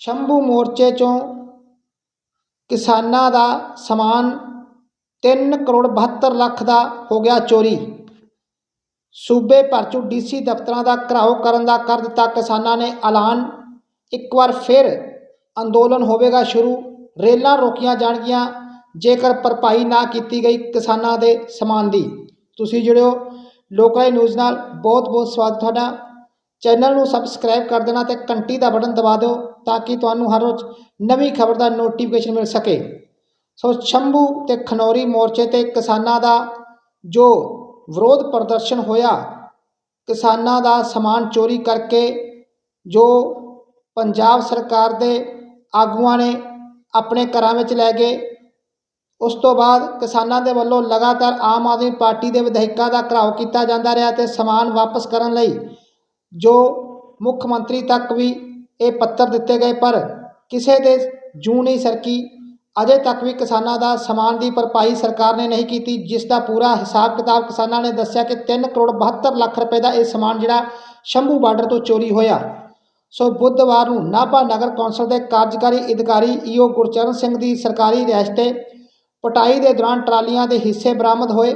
ਸ਼ੰਭੂ ਮੋਰਚੇ ਚੋਂ ਕਿਸਾਨਾਂ ਦਾ ਸਮਾਨ 3 ਕਰੋੜ 72 ਲੱਖ ਦਾ ਹੋ ਗਿਆ ਚੋਰੀ। ਸੂਬੇ ਭਰ 'ਚੋਂ ਡੀਸੀ ਦਫ਼ਤਰਾਂ ਦਾ ਘਿਰਾਓ ਕਰਨ ਦਾ ਕਰ ਦਿੱਤਾ ਕਿਸਾਨਾਂ ਨੇ ਐਲਾਨ। ਇੱਕ ਵਾਰ ਫਿਰ ਅੰਦੋਲਨ ਹੋਵੇਗਾ ਸ਼ੁਰੂ। ਰੇਲਾਂ ਰੋਕੀਆਂ ਜਾਣਗੀਆਂ, ਜੇਕਰ ਭਰਪਾਈ ਨਾ ਕੀਤੀ ਗਈ ਕਿਸਾਨਾਂ ਦੇ ਸਮਾਨ ਦੀ। ਤੁਸੀਂ ਜੁੜਿਓ ਲੋਕਲ ਨਿਊਜ਼ ਨਾਲ। ਬਹੁਤ ਬਹੁਤ ਸਵਾਗਤ ਤੁਹਾਡਾ। ਚੈਨਲ ਨੂੰ ਸਬਸਕ੍ਰਾਈਬ ਕਰ ਦੇਣਾ ਤੇ ਘੰਟੀ ਦਾ ਬਟਨ ਦਬਾ ਦਿਓ ਤਾਂ ਕਿ ਤੁਹਾਨੂੰ ਹਰ ਰੋਜ਼ ਨਵੀਂ ਖਬਰ ਦਾ ਨੋਟੀਫਿਕੇਸ਼ਨ ਮਿਲ ਸਕੇ। ਸੋ ਸ਼ੰਭੂ ਤੇ ਖਨੌਰੀ ਮੋਰਚੇ ਤੇ ਕਿਸਾਨਾਂ ਦਾ ਜੋ ਵਿਰੋਧ ਪ੍ਰਦਰਸ਼ਨ ਹੋਇਆ, ਕਿਸਾਨਾਂ ਦਾ ਸਮਾਨ ਚੋਰੀ ਕਰਕੇ ਜੋ ਪੰਜਾਬ ਸਰਕਾਰ ਦੇ ਆਗੂਆਂ ਨੇ ਆਪਣੇ ਘਰਾਂ ਵਿੱਚ ਲੈ ਗਏ, ਉਸ ਤੋਂ ਬਾਅਦ ਕਿਸਾਨਾਂ ਦੇ ਵੱਲੋਂ ਲਗਾਤਾਰ ਆਮ ਆਦਮੀ ਪਾਰਟੀ ਦੇ ਵਿਧਾਇਕਾਂ ਦਾ ਘਿਰਾਓ ਕੀਤਾ ਜਾਂਦਾ ਰਿਹਾ ਤੇ ਸਮਾਨ ਵਾਪਸ ਕਰਨ ਲਈ ਜੋ ਮੁੱਖ ਮੰਤਰੀ ਤੱਕ ਵੀ ਇਹ ਪੱਤਰ ਦਿੱਤੇ ਗਏ, ਪਰ ਕਿਸੇ ਦੇ ਜੂ ਨਹੀਂ ਸਰਕੀ। ਅਜੇ ਤੱਕ ਵੀ ਕਿਸਾਨਾਂ ਦਾ ਸਮਾਨ ਦੀ ਭਰਪਾਈ ਸਰਕਾਰ ਨੇ ਨਹੀਂ ਕੀਤੀ, ਜਿਸ ਦਾ ਪੂਰਾ ਹਿਸਾਬ ਕਿਤਾਬ ਕਿਸਾਨਾਂ ਨੇ ਦੱਸਿਆ ਕਿ 3 ਕਰੋੜ 72 ਲੱਖ ਰੁਪਏ ਦਾ ਇਹ ਸਮਾਨ ਜਿਹੜਾ ਸ਼ੰਭੂ ਬਾਰਡਰ ਤੋਂ ਚੋਰੀ ਹੋਇਆ। ਸੋ ਬੁੱਧਵਾਰ ਨੂੰ ਨਾਭਾ ਨਗਰ ਕੌਂਸਲ ਦੇ ਕਾਰਜਕਾਰੀ ਅਧਿਕਾਰੀ ਈਓ ਗੁਰਚਰਨ ਸਿੰਘ ਦੀ ਸਰਕਾਰੀ ਰਿਹਾਇਸ਼ ਤੇ ਪਟਾਈ ਦੇ ਦੌਰਾਨ ਟਰਾਲੀਆਂ ਦੇ ਹਿੱਸੇ ਬਰਾਮਦ ਹੋਏ।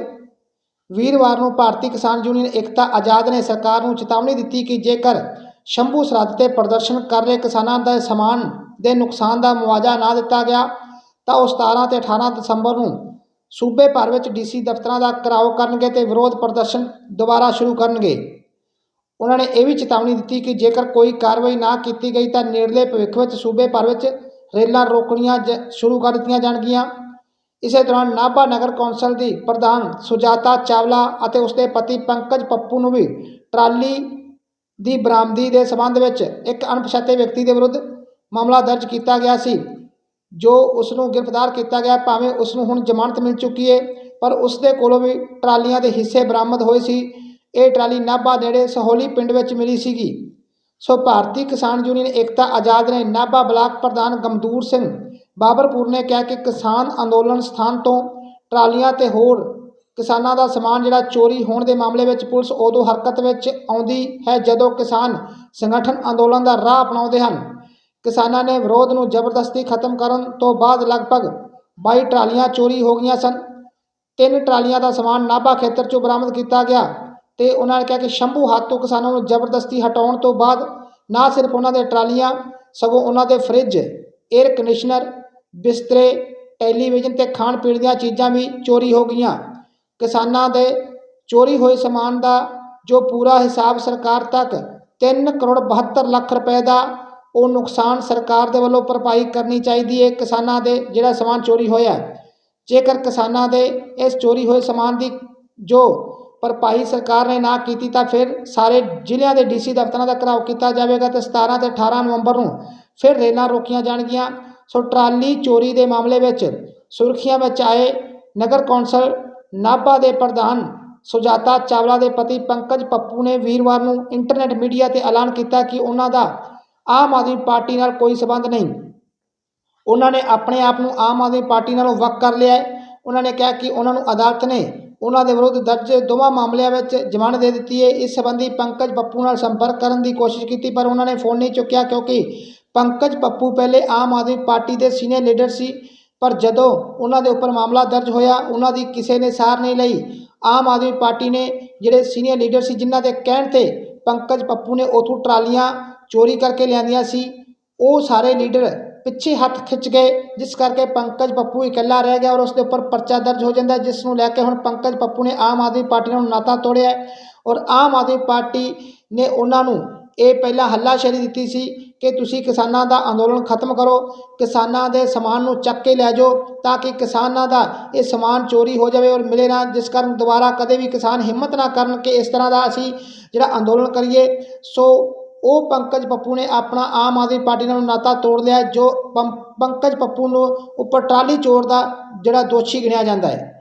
ਵੀਰਵਾਰ ਨੂੰ ਭਾਰਤੀ ਕਿਸਾਨ ਯੂਨੀਅਨ ਏਕਤਾ ਆਜ਼ਾਦ ਨੇ ਸਰਕਾਰ ਨੂੰ ਚੇਤਾਵਨੀ ਦਿੱਤੀ ਕਿ ਜੇਕਰ ਸ਼ੰਭੂ ਸਰਹੱਦ ਤੇ ਪ੍ਰਦਰਸ਼ਨ ਕਰ ਰਹੇ ਕਿਸਾਨਾਂ ਦਾ ਸਮਾਨ ਦੇ ਨੁਕਸਾਨ ਦਾ ਮੁਆਵਜ਼ਾ ਨਾ ਦਿੱਤਾ ਗਿਆ, ਤਾਂ ਉਹ 17 ਤੇ 18 ਦਸੰਬਰ ਨੂੰ ਸੂਬੇ ਭਰ ਵਿੱਚ ਡੀਸੀ ਦਫ਼ਤਰਾਂ ਦਾ ਘਿਰਾਓ ਕਰਨਗੇ ਤੇ ਵਿਰੋਧ ਪ੍ਰਦਰਸ਼ਨ ਦੁਬਾਰਾ ਸ਼ੁਰੂ ਕਰਨਗੇ। ਉਹਨਾਂ ਨੇ ਇਹ ਵੀ ਚੇਤਾਵਨੀ ਦਿੱਤੀ ਕਿ ਜੇਕਰ ਕੋਈ ਕਾਰਵਾਈ ਨਾ ਕੀਤੀ ਗਈ ਤਾਂ ਨੇੜਲੇ ਭਵਿੱਖ ਵਿੱਚ ਸੂਬੇ ਭਰ ਵਿੱਚ ਰੇਲਾਂ ਰੋਕਣੀਆਂ ਜ- ਸ਼ੁਰੂ ਕਰ ਦਿੱਤੀਆਂ ਜਾਣਗੀਆਂ। ਇਸੇ ਦੌਰਾਨ ਨਾਭਾ ਨਗਰ ਕੌਂਸਲ ਦੀ ਪ੍ਰਧਾਨ ਸੁਜਾਤਾ ਚਾਵਲਾ ਅਤੇ ਉਸਦੇ ਪਤੀ ਪੰਕਜ ਪੱਪੂ ਨੂੰ ਵੀ ਟਰਾਲੀ ਦੀ ਬਰਾਮਦੀ ਦੇ ਸਬੰਧ ਵਿੱਚ ਇੱਕ ਅਣਪਛਾਤੇ ਵਿਅਕਤੀ ਦੇ ਵਿਰੁੱਧ ਮਾਮਲਾ ਦਰਜ ਕੀਤਾ ਗਿਆ ਸੀ, ਜੋ ਉਸ ਨੂੰ ਗ੍ਰਿਫਤਾਰ ਕੀਤਾ ਗਿਆ। ਭਾਵੇਂ ਉਸ ਨੂੰ ਹੁਣ ਜ਼ਮਾਨਤ ਮਿਲ ਚੁੱਕੀ ਹੈ ਪਰ ਉਸ ਦੇ ਕੋਲੋਂ ਵੀ ਟਰਾਲੀਆਂ ਦੇ ਹਿੱਸੇ ਬਰਾਮਦ ਹੋਏ ਸੀ। ਇਹ ਟਰਾਲੀ ਨਾਭਾ ਨੇੜੇ ਸਹੋਲੀ ਪਿੰਡ ਵਿੱਚ ਮਿਲੀ ਸੀਗੀ। ਸੋ ਭਾਰਤੀ ਕਿਸਾਨ ਯੂਨੀਅਨ ਏਕਤਾ ਆਜ਼ਾਦ ਨੇ ਨਾਭਾ ਬਲਾਕ ਪ੍ਰਧਾਨ ਗਮਦੂਰ ਸਿੰਘ ਬਾਬਰਪੁਰ ਨੇ ਕਿਹਾ ਕਿ ਕਿਸਾਨ ਅੰਦੋਲਨ ਸਥਾਨ ਤੋਂ ਟਰਾਲੀਆਂ ਤੇ ਹੋਰ ਕਿਸਾਨਾਂ ਦਾ ਸਮਾਨ ਜਿਹੜਾ ਚੋਰੀ ਹੋਣ ਦੇ ਮਾਮਲੇ ਵਿੱਚ ਪੁਲਿਸ ਉਦੋਂ ਹਰਕਤ ਵਿੱਚ ਆਉਂਦੀ ਹੈ ਜਦੋਂ ਕਿਸਾਨ ਸੰਗਠਨ ਅੰਦੋਲਨ ਦਾ ਰਾਹ ਅਪਣਾਉਂਦੇ ਹਨ। ਕਿਸਾਨਾਂ ਨੇ ਵਿਰੋਧ ਨੂੰ ਜ਼ਬਰਦਸਤੀ ਖਤਮ ਕਰਨ ਤੋਂ ਬਾਅਦ ਲਗਭਗ 22 ਟਰਾਲੀਆਂ ਚੋਰੀ ਹੋ ਗਈਆਂ ਸਨ। ਤਿੰਨ ਟਰਾਲੀਆਂ ਦਾ ਸਮਾਨ ਨਾਭਾ ਖੇਤਰ ਚੋਂ ਬਰਾਮਦ ਕੀਤਾ ਗਿਆ ਤੇ ਉਹਨਾਂ ਨੇ ਕਿਹਾ ਕਿ ਸ਼ੰਭੂ ਹੱਥ ਤੋਂ ਕਿਸਾਨਾਂ ਨੂੰ ਜ਼ਬਰਦਸਤੀ ਹਟਾਉਣ ਤੋਂ ਬਾਅਦ ਨਾ ਸਿਰਫ ਉਹਨਾਂ ਦੇ ਟਰਾਲੀਆਂ ਸਗੋਂ ਉਹਨਾਂ ਦੇ ਫ੍ਰਿਜ 에ਅਰ ਕੰਡੀਸ਼ਨਰ ਬਿਸਤਰੇ, ਟੈਲੀਵਿਜ਼ਨ ਤੇ ਖਾਣ ਪੀਣ ਦੀਆਂ ਚੀਜ਼ਾਂ ਵੀ ਚੋਰੀ ਹੋ ਗਈਆਂ। ਕਿਸਾਨਾਂ ਦੇ ਚੋਰੀ ਹੋਏ ਸਮਾਨ ਦਾ ਜੋ ਪੂਰਾ ਹਿਸਾਬ ਸਰਕਾਰ ਤੱਕ 3 ਕਰੋੜ 72 ਲੱਖ ਰੁਪਏ ਦਾ ਉਹ ਨੁਕਸਾਨ ਸਰਕਾਰ ਦੇ ਵੱਲੋਂ ਭਰਪਾਈ ਕਰਨੀ ਚਾਹੀਦੀ ਹੈ ਕਿਸਾਨਾਂ ਦੇ ਜਿਹੜਾ ਸਮਾਨ ਚੋਰੀ ਹੋਇਆ। ਜੇਕਰ ਕਿਸਾਨਾਂ ਦੇ ਇਸ ਚੋਰੀ ਹੋਏ ਸਮਾਨ ਦੀ ਜੋ ਭਰਪਾਈ ਸਰਕਾਰ ਨੇ ਨਾ ਕੀਤੀ ਤਾਂ ਫਿਰ ਸਾਰੇ ਜ਼ਿਲ੍ਹਿਆਂ ਦੇ ਡੀਸੀ ਦਫ਼ਤਰਾਂ ਦਾ ਘਿਰਾਓ ਕੀਤਾ ਜਾਵੇਗਾ ਤੇ 17 ਤੇ 18 ਨਵੰਬਰ ਨੂੰ ਫਿਰ ਰੇਲਾਂ ਰੋਕੀਆਂ ਜਾਣਗੀਆਂ। ਸੋ ਟਰਾਲੀ ਚੋਰੀ ਦੇ ਮਾਮਲੇ ਵਿੱਚ ਸੁਰਖੀਆਂ ਵਿੱਚ ਆਏ ਨਗਰ ਕੌਂਸਲ ਨਾਭਾ ਦੇ ਪ੍ਰਧਾਨ ਸੁਜਾਤਾ ਚਾਵਲਾ ਦੇ ਪਤੀ ਪੰਕਜ ਪੱਪੂ ਨੇ ਵੀਰਵਾਰ ਨੂੰ ਇੰਟਰਨੈਟ ਮੀਡੀਆ ਤੇ ਐਲਾਨ ਕੀਤਾ ਕਿ ਉਹਨਾਂ ਦਾ ਆਮ ਆਦਮੀ ਪਾਰਟੀ ਨਾਲ ਕੋਈ ਸਬੰਧ ਨਹੀਂ। ਉਹਨਾਂ ਨੇ ਆਪਣੇ ਆਪ ਨੂੰ ਆਮ ਆਦਮੀ ਪਾਰਟੀ ਨਾਲੋਂ ਵੱਖ ਕਰ ਲਿਆ ਹੈ। ਉਹਨਾਂ ਨੇ ਕਿਹਾ ਕਿ ਉਹਨਾਂ ਨੂੰ ਅਦਾਲਤ ਨੇ ਉਹਨਾਂ ਦੇ ਵਿਰੁੱਧ ਦਰਜ ਦੋਵਾਂ ਮਾਮਲਿਆਂ ਵਿੱਚ ਜ਼ਮਾਨਤ ਦੇ ਦਿੱਤੀ ਹੈ। ਇਸ ਸੰਬੰਧੀ ਪੰਕਜ ਪੱਪੂ ਨਾਲ ਸੰਪਰਕ ਕਰਨ ਦੀ ਕੋਸ਼ਿਸ਼ ਕੀਤੀ, ਪਰ ਉਹਨਾਂ ਨੇ ਫੋਨ ਨਹੀਂ ਚੁੱਕਿਆ ਕਿਉਂਕਿ ਪੰਕਜ ਪੱਪੂ ਪਹਿਲੇ ਆਮ ਆਦਮੀ ਪਾਰਟੀ ਦੇ ਸੀਨੀਅਰ ਲੀਡਰ ਸੀ, ਪਰ ਜਦੋਂ ਉਹਨਾਂ ਦੇ ਉੱਪਰ ਮਾਮਲਾ ਦਰਜ ਹੋਇਆ, ਉਹਨਾਂ ਦੀ ਕਿਸੇ ਨੇ ਸਾਰ ਨਹੀਂ ਲਈ। ਆਮ ਆਦਮੀ ਪਾਰਟੀ ਨੇ ਜਿਹੜੇ ਸੀਨੀਅਰ ਲੀਡਰ ਸੀ, ਜਿਨ੍ਹਾਂ ਦੇ ਕਹਿਣ ਤੇ ਪੰਕਜ ਪੱਪੂ ਨੇ ਉਥੋਂ ਟਰਾਲੀਆਂ ਚੋਰੀ ਕਰਕੇ ਲਿਆਂਦੀਆਂ ਸੀ, ਉਹ ਸਾਰੇ ਲੀਡਰ ਪਿੱਛੇ ਹੱਥ ਖਿੱਚ ਗਏ, ਜਿਸ ਕਰਕੇ ਪੰਕਜ ਪੱਪੂ ਇਕੱਲਾ ਰਹਿ ਗਿਆ ਔਰ ਉਸ ਦੇ ਉੱਪਰ ਪਰਚਾ ਦਰਜ ਹੋ ਜਾਂਦਾ, ਜਿਸ ਨੂੰ ਲੈ ਕੇ ਹੁਣ ਪੰਕਜ ਪੱਪੂ ਨੇ ਆਮ ਆਦਮੀ ਪਾਰਟੀ ਨਾਲ ਨਾਤਾ ਤੋੜਿਆ ਔਰ ਆਮ ਆਦਮੀ ਪਾਰਟੀ ਨੇ ਉਹਨਾਂ ਨੂੰ ਇਹ ਪਹਿਲਾਂ ਹੱਲਾਸ਼ੇਰੀ ਦਿੱਤੀ ਸੀ ਕਿ ਤੁਸੀਂ ਕਿਸਾਨਾਂ ਦਾ ਅੰਦੋਲਨ ਖਤਮ ਕਰੋ, ਕਿਸਾਨਾਂ ਦੇ ਸਮਾਨ ਨੂੰ ਚੱਕ ਕੇ ਲੈ ਜਾਓ ਤਾਂ ਕਿ ਕਿਸਾਨਾਂ ਦਾ ਇਹ ਸਮਾਨ ਚੋਰੀ ਹੋ ਜਾਵੇ ਔਰ ਮਿਲੇ ਨਾ, ਜਿਸ ਕਾਰਨ ਦੁਬਾਰਾ ਕਦੇ ਵੀ ਕਿਸਾਨ ਹਿੰਮਤ ਨਾ ਕਰਨ ਕਿ ਇਸ ਤਰ੍ਹਾਂ ਦਾ ਅਸੀਂ ਜਿਹੜਾ ਅੰਦੋਲਨ ਕਰੀਏ। ਸੋ ਉਹ ਪੰਕਜ ਪੱਪੂ ਨੇ ਆਪਣਾ ਆਮ ਆਦਮੀ ਪਾਰਟੀ ਨਾਲ ਨਾਤਾ ਤੋੜ ਲਿਆ, ਜੋ ਪੰਕਜ ਪੱਪੂ ਨੂੰ ਉੱਪਰ ਟਰਾਲੀ ਚੋਰ ਦਾ ਜਿਹੜਾ ਦੋਸ਼ੀ ਗਿਣਿਆ ਜਾਂਦਾ ਹੈ।